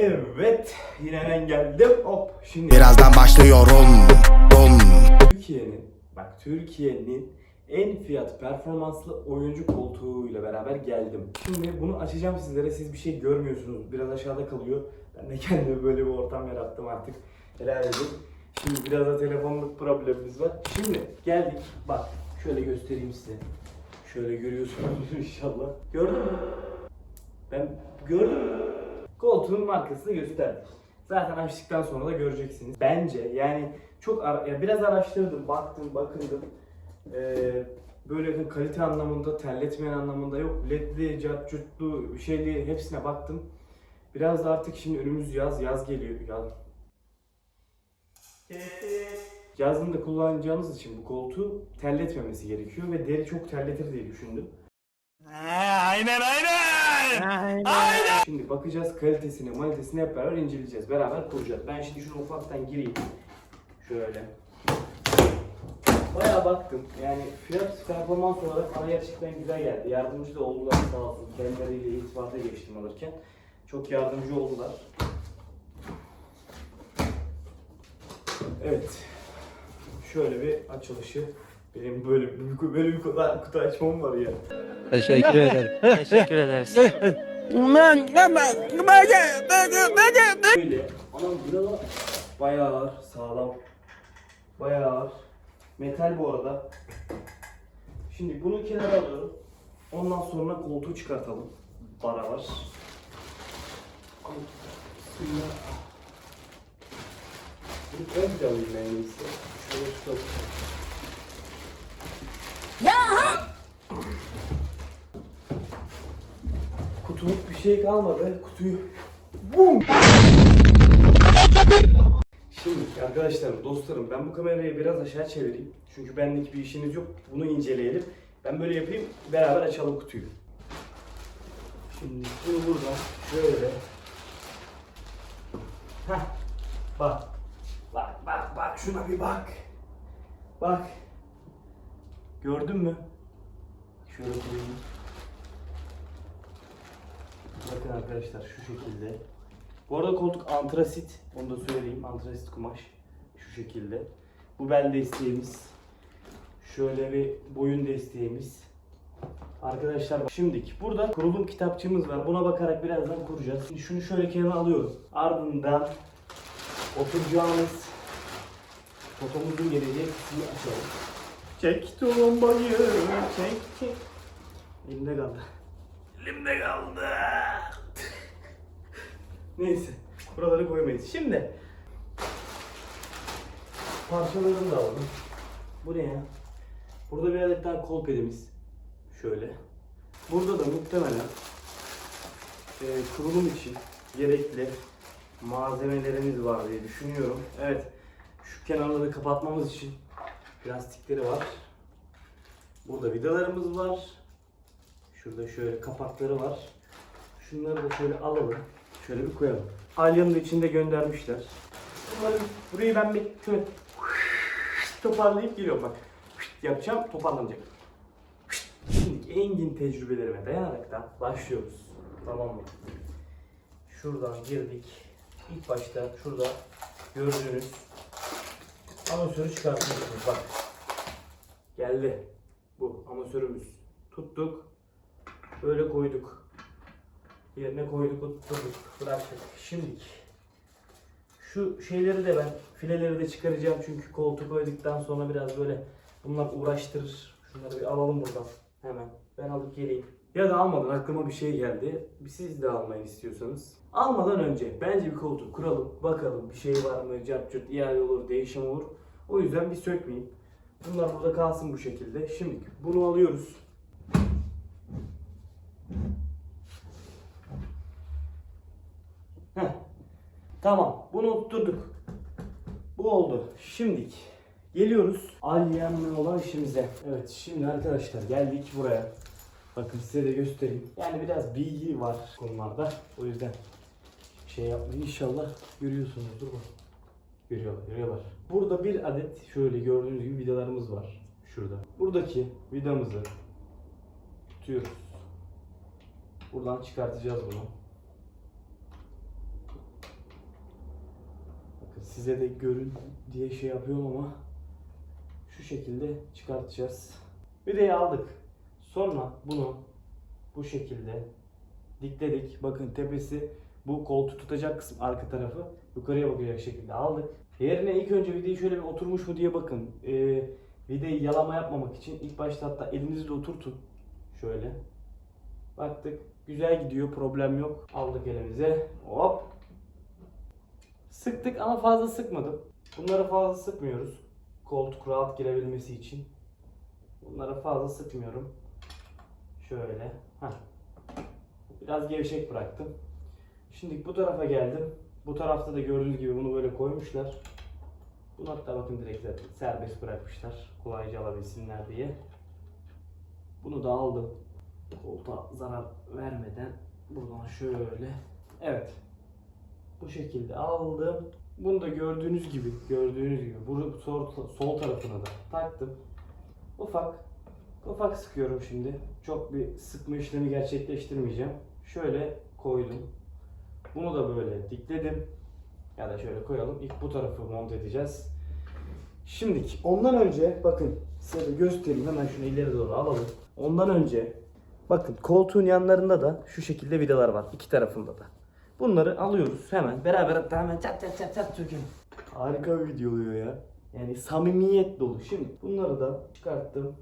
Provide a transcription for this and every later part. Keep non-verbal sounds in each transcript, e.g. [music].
Evet, yine ben geldim. Hop, şimdi Birazdan başlıyorum. Türkiye'nin, bak Türkiye'nin en fiyat performanslı oyuncu koltuğuyla beraber geldim. Şimdi bunu açacağım sizlere. Siz bir şey görmüyorsunuz. Biraz aşağıda kalıyor. Ben de kendime böyle bir ortam yarattım artık. Helal edin. Şimdi biraz da telefonluk problemimiz var. Şimdi geldik. Bak şöyle göstereyim size. Şöyle görüyorsunuz [laughs] inşallah. Gördün mü? Ben gördüm mü? Koltuğun markasını gösterdik. Zaten açtıktan sonra da göreceksiniz. Bence yani çok ara- ya biraz araştırdım, baktım, bakındım. Ee, böyle kalite anlamında, terletmeyen anlamında yok. LED'li, cartçutlu, bir şeyli hepsine baktım. Biraz da artık şimdi önümüz yaz, yaz geliyor. Yaz. Yazın da kullanacağınız için bu koltuğu terletmemesi gerekiyor ve deri çok terletir diye düşündüm. Şimdi bakacağız kalitesini, malitesini hep beraber inceleyeceğiz. Beraber kuracağız. Ben şimdi şunu ufaktan gireyim. Şöyle. Bayağı baktım. Yani fiyat performans olarak bana gerçekten güzel geldi. Yardımcı da oldular sağ olsun. Kendileriyle irtibata geçtim alırken. Çok yardımcı oldular. Evet. Şöyle bir açılışı. Benim böyle bir, böyle bir kutu, kutu açmam var ya. Teşekkür ederim. [laughs] Teşekkür ederiz. Böyle. Anam burada bayağı ağır, sağlam. Bayağı ağır. Metal bu arada. Şimdi bunu kenara alıyorum. Ondan sonra koltuğu çıkartalım. Ay, Bismillah. Bunu ön bir alayım ben en iyisi. Şöyle tutalım. Kutulik bir şey kalmadı. Kutuyu Bum! Şimdi arkadaşlarım, dostlarım ben bu kamerayı biraz aşağı çevireyim. Çünkü benlik bir işiniz yok. Bunu inceleyelim. Ben böyle yapayım, beraber açalım kutuyu. Şimdi bunu buradan şöyle. Heh. Bak. Bak bak bak şuna bir bak. Bak. Gördün mü? Şöyle koyayım. Bakın arkadaşlar şu şekilde. Bu arada koltuk antrasit. Onu da söyleyeyim. Antrasit kumaş. Şu şekilde. Bu bel desteğimiz. Şöyle bir boyun desteğimiz. Arkadaşlar şimdilik burada kurulum kitapçığımız var. Buna bakarak birazdan kuracağız. Şimdi şunu şöyle kenara alıyorum. Ardından oturacağımız fotomuzun geleceği kısmını açalım. Çek tulumbayı, çek çek. Elimde kaldı. Elimde kaldı. [laughs] Neyse. Buraları koymayız. Şimdi parçalarını da alalım. Bu ne ya? Burada bir adet daha kol pedimiz. Şöyle. Burada da muhtemelen e, kurulum için gerekli malzemelerimiz var diye düşünüyorum. Evet. Şu kenarları kapatmamız için plastikleri var. Burada vidalarımız var. Şurada şöyle kapakları var. Şunları da şöyle alalım. Şöyle bir koyalım. Alyanın içinde göndermişler. Bunları burayı ben bir şöyle [laughs] toparlayıp geliyorum bak. Yapacağım toparlanacak. Şimdi engin tecrübelerime dayanarak da başlıyoruz. Tamam mı? Şuradan girdik. İlk başta şurada gördüğünüz amatörü çıkartıyorsunuz bak. Geldi. Bu amatörümüz. Tuttuk. Böyle koyduk. Yerine koyduk, oturduk, bıraktık. Şimdilik şu şeyleri de ben fileleri de çıkaracağım çünkü koltuk koyduktan sonra biraz böyle bunlar uğraştırır. Şunları bir alalım buradan hemen. Ben alıp geleyim. Ya da almadan aklıma bir şey geldi. Siz de almayı istiyorsanız. Almadan önce bence bir koltuk kuralım. Bakalım bir şey var mı? Cart curt ihale olur, değişim olur. O yüzden bir sökmeyeyim. Bunlar burada kalsın bu şekilde. Şimdi bunu alıyoruz. Heh. Tamam. Bunu oturttuk. Bu oldu. Şimdilik geliyoruz alyenle olan işimize. Evet şimdi arkadaşlar geldik buraya. Bakın size de göstereyim. Yani biraz bilgi var konularda. O yüzden şey yapmayın. İnşallah görüyorsunuzdur bak. Görüyorlar, görüyorlar. Burada bir adet şöyle gördüğünüz gibi vidalarımız var. Şurada. Buradaki vidamızı tutuyoruz. Buradan çıkartacağız bunu. size de görün diye şey yapıyorum ama şu şekilde çıkartacağız. Videoyu aldık. Sonra bunu bu şekilde dikledik. Bakın tepesi bu koltuğu tutacak kısım arka tarafı yukarıya bakacak şekilde aldık. Yerine ilk önce videoyu şöyle bir oturmuş mu diye bakın. Ee, videoyu yalama yapmamak için ilk başta hatta elinizle oturtun. Şöyle. Baktık. Güzel gidiyor. Problem yok. Aldık elimize. Hop. Sıktık ama fazla sıkmadım. Bunları fazla sıkmıyoruz. Koltuk rahat girebilmesi için. Bunlara fazla sıkmıyorum. Şöyle. Heh. Biraz gevşek bıraktım. Şimdi bu tarafa geldim. Bu tarafta da gördüğünüz gibi bunu böyle koymuşlar. Bunu hatta bakın direkt serbest bırakmışlar. Kolayca alabilsinler diye. Bunu da aldım. Koltuğa zarar vermeden buradan şöyle. Evet. Bu şekilde aldım. Bunu da gördüğünüz gibi, gördüğünüz gibi bu sol, sol tarafına da taktım. Ufak ufak sıkıyorum şimdi. Çok bir sıkma işlemi gerçekleştirmeyeceğim. Şöyle koydum. Bunu da böyle dikledim. Ya da şöyle koyalım. İlk bu tarafı monte edeceğiz. Şimdi ondan önce bakın size de göstereyim. Hemen şunu ileri doğru alalım. Ondan önce bakın koltuğun yanlarında da şu şekilde vidalar var. iki tarafında da. Bunları alıyoruz hemen. Beraber hatta hemen çat çat çat çat sökün. Harika bir video oluyor ya. Yani samimiyet dolu. Şimdi bunları da çıkarttım.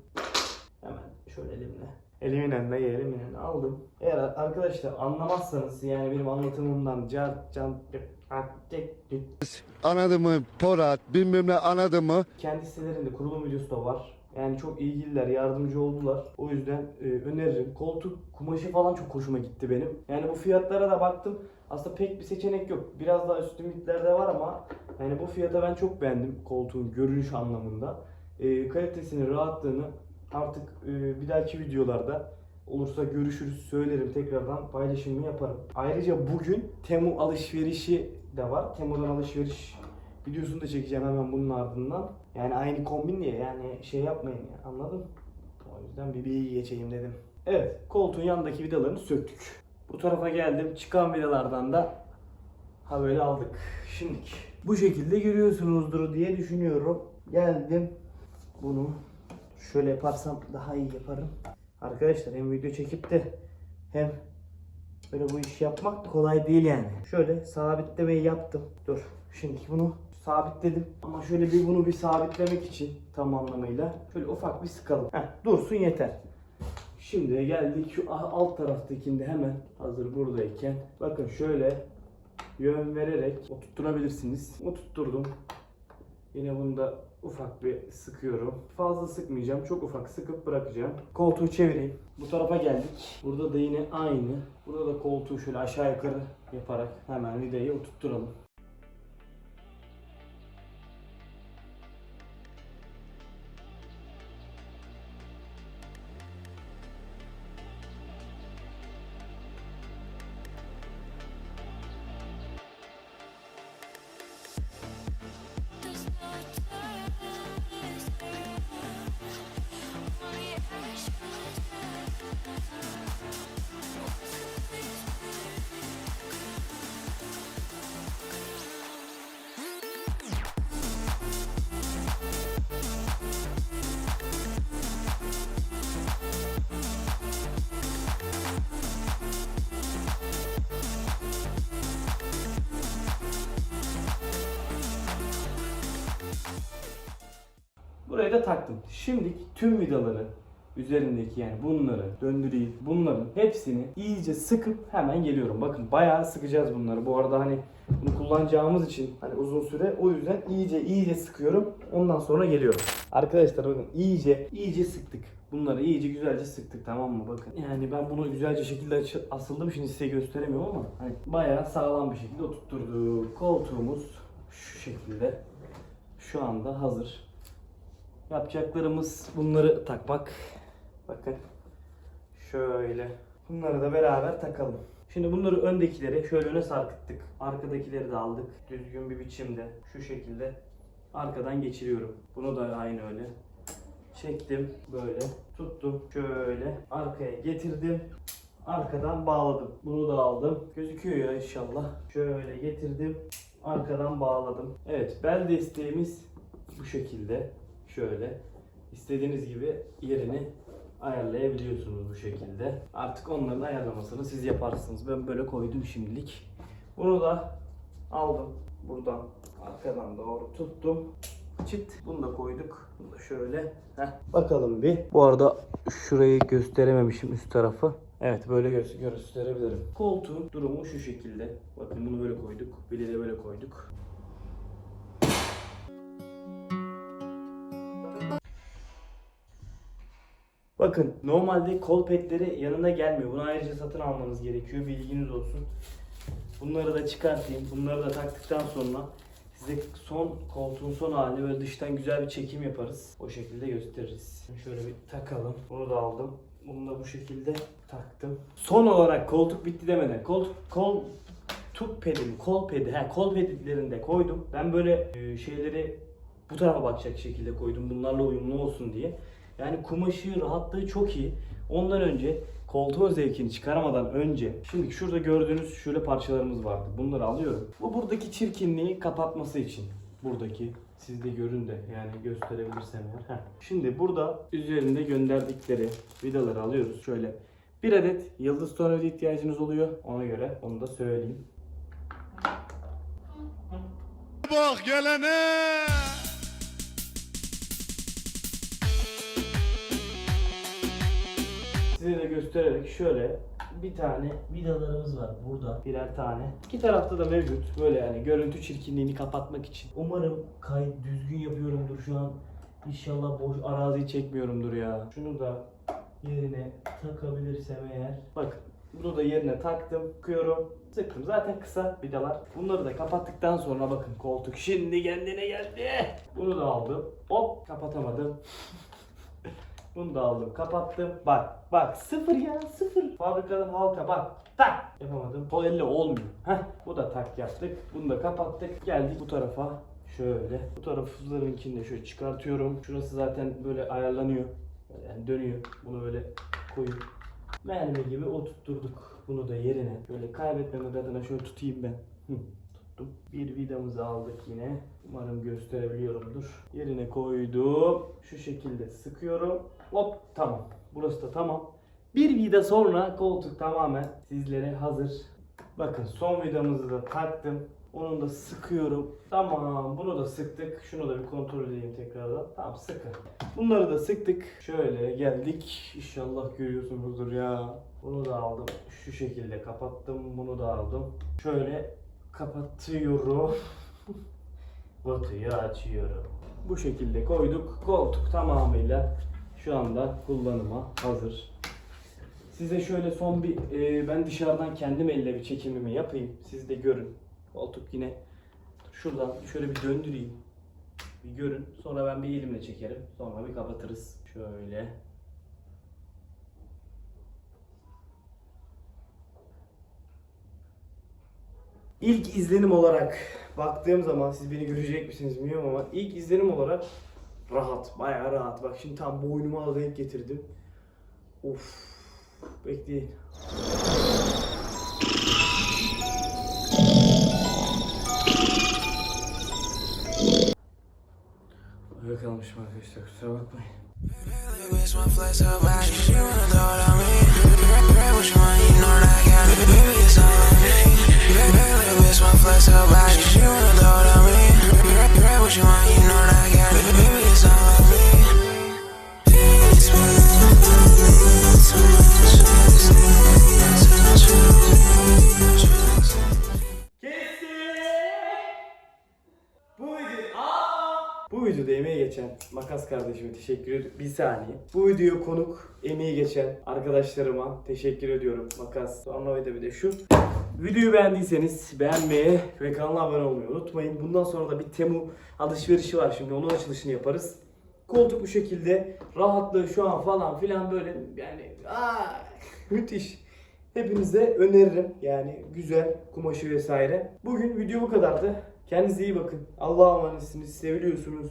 Hemen şöyle elimle. Elimin eline, elimin aldım. Eğer arkadaşlar anlamazsanız yani benim anlatımımdan can can Anladın mı? Porat bilmem ne anladın mı? kendi sitelerinde kurulum videosu da var. Yani çok ilgililer, yardımcı oldular. O yüzden e, öneririm. Koltuk kumaşı falan çok hoşuma gitti benim. Yani bu fiyatlara da baktım. Aslında pek bir seçenek yok. Biraz daha üst limitlerde var ama yani bu fiyata ben çok beğendim koltuğun görünüş anlamında. E, kalitesini, rahatlığını artık e, bir dahaki videolarda olursa görüşürüz söylerim tekrardan paylaşımını yaparım. Ayrıca bugün Temu alışverişi de var. Temu'dan alışveriş videosunu da çekeceğim hemen bunun ardından. Yani aynı kombin diye yani şey yapmayın ya anladın? O yüzden bir bilgi geçeyim dedim. Evet koltuğun yanındaki vidalarını söktük. Bu tarafa geldim. Çıkan vidalardan da ha böyle aldık. Şimdi bu şekilde görüyorsunuzdur diye düşünüyorum. Geldim bunu şöyle yaparsam daha iyi yaparım. Arkadaşlar hem video çekip de hem böyle bu işi yapmak kolay değil yani. Şöyle sabitlemeyi yaptım. Dur. Şimdi bunu sabitledim. Ama şöyle bir bunu bir sabitlemek için tam anlamıyla şöyle ufak bir sıkalım. Heh, dursun yeter. Şimdi geldik şu alt taraftakinde hemen hazır buradayken. Bakın şöyle yön vererek oturtturabilirsiniz. Oturtturdum. Yine bunu da ufak bir sıkıyorum. Fazla sıkmayacağım. Çok ufak sıkıp bırakacağım. Koltuğu çevireyim. Bu tarafa geldik. Burada da yine aynı. Burada da koltuğu şöyle aşağı yukarı yaparak hemen vidayı oturtturalım. Buraya da taktım. Şimdi tüm vidaları üzerindeki yani bunları döndüreyim. Bunların hepsini iyice sıkıp hemen geliyorum. Bakın bayağı sıkacağız bunları. Bu arada hani bunu kullanacağımız için hani uzun süre o yüzden iyice iyice sıkıyorum. Ondan sonra geliyorum. Arkadaşlar bakın iyice iyice sıktık. Bunları iyice güzelce sıktık tamam mı bakın. Yani ben bunu güzelce şekilde asıldım şimdi size gösteremiyorum ama hani bayağı sağlam bir şekilde oturtturduk. Koltuğumuz şu şekilde şu anda hazır. Yapacaklarımız bunları takmak. Bakın. Şöyle. Bunları da beraber takalım. Şimdi bunları öndekileri şöyle öne sarkıttık. Arkadakileri de aldık. Düzgün bir biçimde. Şu şekilde. Arkadan geçiriyorum. Bunu da aynı öyle. Çektim böyle. Tuttum. Şöyle. Arkaya getirdim. Arkadan bağladım. Bunu da aldım. Gözüküyor ya inşallah. Şöyle getirdim. arkadan bağladım. Evet bel desteğimiz bu şekilde. Şöyle. İstediğiniz gibi yerini ayarlayabiliyorsunuz bu şekilde. Artık onların ayarlamasını siz yaparsınız. Ben böyle koydum şimdilik. Bunu da aldım. Buradan arkadan doğru tuttum. Çıt. Bunu da koyduk. Bunu da şöyle. Heh. Bakalım bir. Bu arada şurayı gösterememişim üst tarafı. Evet böyle gö- gösterebilirim. Koltuğun durumu şu şekilde. Bakın bunu böyle koyduk. Biri de böyle koyduk. Bakın normalde kol petleri yanına gelmiyor. Bunu ayrıca satın almanız gerekiyor. Bilginiz olsun. Bunları da çıkartayım. Bunları da taktıktan sonra size son koltuğun son halini böyle dıştan güzel bir çekim yaparız. O şekilde gösteririz. Şöyle bir takalım. Bunu da aldım. Bunu da bu şekilde taktım. Son olarak koltuk bitti demeden koltuk kol tut pedimi, kol pedi, he, kol pedlerini de koydum. Ben böyle e, şeyleri bu tarafa bakacak şekilde koydum. Bunlarla uyumlu olsun diye. Yani kumaşı, rahatlığı çok iyi. Ondan önce koltuğun zevkini çıkaramadan önce şimdi şurada gördüğünüz şöyle parçalarımız vardı. Bunları alıyorum. Bu buradaki çirkinliği kapatması için. Buradaki siz de görün de yani gösterebilirsem eğer. Heh. Şimdi burada üzerinde gönderdikleri vidaları alıyoruz. Şöyle bir adet yıldız tornavida ihtiyacınız oluyor. Ona göre onu da söyleyeyim. Bak gelene. Size de göstererek şöyle bir tane vidalarımız var burada birer tane. İki tarafta da mevcut böyle yani görüntü çirkinliğini kapatmak için. Umarım kayıt düzgün yapıyorumdur şu an. İnşallah boş arazi çekmiyorumdur ya. Şunu da yerine takabilirsem eğer. Bakın bunu da yerine taktım. Sıkıyorum. Sıktım. Zaten kısa vidalar. Bunları da kapattıktan sonra bakın koltuk şimdi kendine geldi. Bunu da aldım. Hop kapatamadım. Bunu da aldım, kapattım. Bak, bak sıfır ya, sıfır. Fabrikadan halka bak. Tak! Yapamadım. Sol elle olmuyor. Heh, bu da tak yaptık. Bunu da kapattık. Geldik bu tarafa. Şöyle. Bu taraflarınkini de şöyle çıkartıyorum. Şurası zaten böyle ayarlanıyor. Yani dönüyor. Bunu böyle koyup mermi gibi oturtturduk. Bunu da yerine. Böyle kaybetmemek adına şöyle tutayım ben. Hı tuttum. Bir vidamızı aldık yine. Umarım gösterebiliyorumdur. Yerine koydum. Şu şekilde sıkıyorum. Hop tamam. Burası da tamam. Bir vida sonra koltuk tamamen sizlere hazır. Bakın son vidamızı da taktım. Onu da sıkıyorum. Tamam bunu da sıktık. Şunu da bir kontrol edeyim tekrardan. Tamam sıkın. Bunları da sıktık. Şöyle geldik. İnşallah görüyorsunuzdur ya. Bunu da aldım. Şu şekilde kapattım. Bunu da aldım. Şöyle kapatıyorum. [laughs] Kutuyu açıyorum. Bu şekilde koyduk. Koltuk tamamıyla şu anda kullanıma hazır. Size şöyle son bir e, ben dışarıdan kendim elle bir çekimimi yapayım. Siz de görün. Koltuk yine şuradan şöyle bir döndüreyim. Bir görün. Sonra ben bir elimle çekerim. Sonra bir kapatırız. Şöyle. İlk izlenim olarak baktığım zaman siz beni görecek misiniz bilmiyorum ama ilk izlenim olarak rahat, bayağı rahat. Bak şimdi tam boynuma da denk getirdim. Of, bekleyin. Öyle kalmışım arkadaşlar kusura bakmayın. Girl, girl, it's my flex, her wanna throw it on me. Girl, what you want, you geçen Makas kardeşime teşekkür ediyorum. Bir saniye. Bu videoya konuk emeği geçen arkadaşlarıma teşekkür ediyorum. Makas sonra bir de bir de şu. Videoyu beğendiyseniz beğenmeyi ve kanala abone olmayı unutmayın. Bundan sonra da bir Temu alışverişi var şimdi. Onun açılışını yaparız. Koltuk bu şekilde. Rahatlığı şu an falan filan böyle yani aa, müthiş. Hepinize öneririm. Yani güzel kumaşı vesaire. Bugün video bu kadardı. Kendinize iyi bakın. Allah'a emanetsiniz. Seviliyorsunuz.